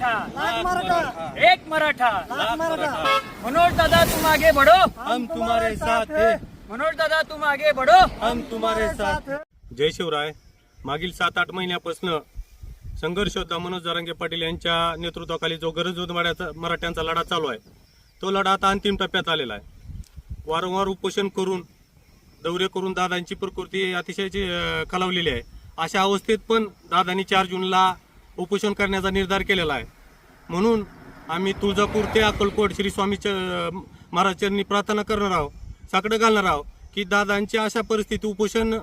लाख मराठा. एक मराठा. लाख मराठा. मनोज दादा तुम आगे बढ़ो. हम तुम्हारे साथ हैं. मनोज दादा तुम आगे बढ़ो. हम तुम्हारे साथ हैं. जय शिवराय. मागील सात आठ महिन्यापासून संघर्ष योद्धा मनोज जरांगे पाटील यांच्या नेतृत्वाखाली जो गरज मराठ्याचा मराठ्यांचा लढा चालू आहे. तो लढा आता अंतिम टप्प्यात आलेला आहे. वारंवार उपोषण करून दौरे करून दादांची प्रकृती अतिशय खालावलेली आहे. अशा अवस्थेत पण दादांनी चार जूनला उपोषण करण्याचा निर्धार केलेला आहे. म्हणून आम्ही तुळजापूर ते अक्कलकोट श्री स्वामी च- महाराज चरणी प्रार्थना करणार आहोत. साकडं घालणार आहोत की दादांची अशा परिस्थिती उपोषण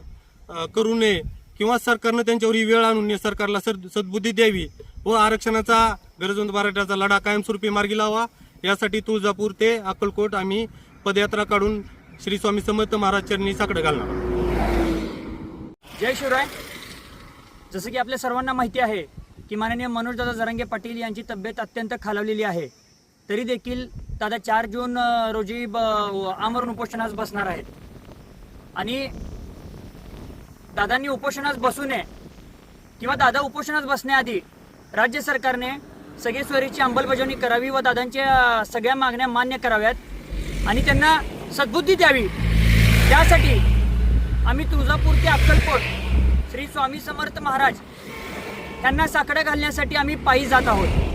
करू नये किंवा सरकारनं त्यांच्यावर ही वेळ आणून सरकारला सद सद्बुद्धी द्यावी व आरक्षणाचा गरजवंत मराठ्याचा लढा कायमस्वरूपी मार्गी लावा. यासाठी तुळजापूर ते अक्कलकोट आम्ही पदयात्रा काढून श्री स्वामी समर्थ महाराज चरणी साकडं घालणार जय शिवराय. जसं की आपल्या सर्वांना माहिती आहे की माननीय मनोजदादा जरांगे पाटील यांची तब्येत अत्यंत खालावलेली आहे. तरी देखील दादा चार जून रोजी ब- आमरण उपोषणास बसणार आहेत. आणि दादांनी उपोषणास बसू नये किंवा दादा उपोषणास बसण्याआधी राज्य सरकारने सगळे सोयरीची अंमलबजावणी करावी व दादांच्या सगळ्या मागण्या मान्य कराव्यात आणि त्यांना सद्बुद्धी द्यावी. त्यासाठी आम्ही तुळजापूर ते अक्कलकोट श्री स्वामी समर्थ महाराज त्यांना साकडं घालण्यासाठी आम्ही पायी जात आहोत.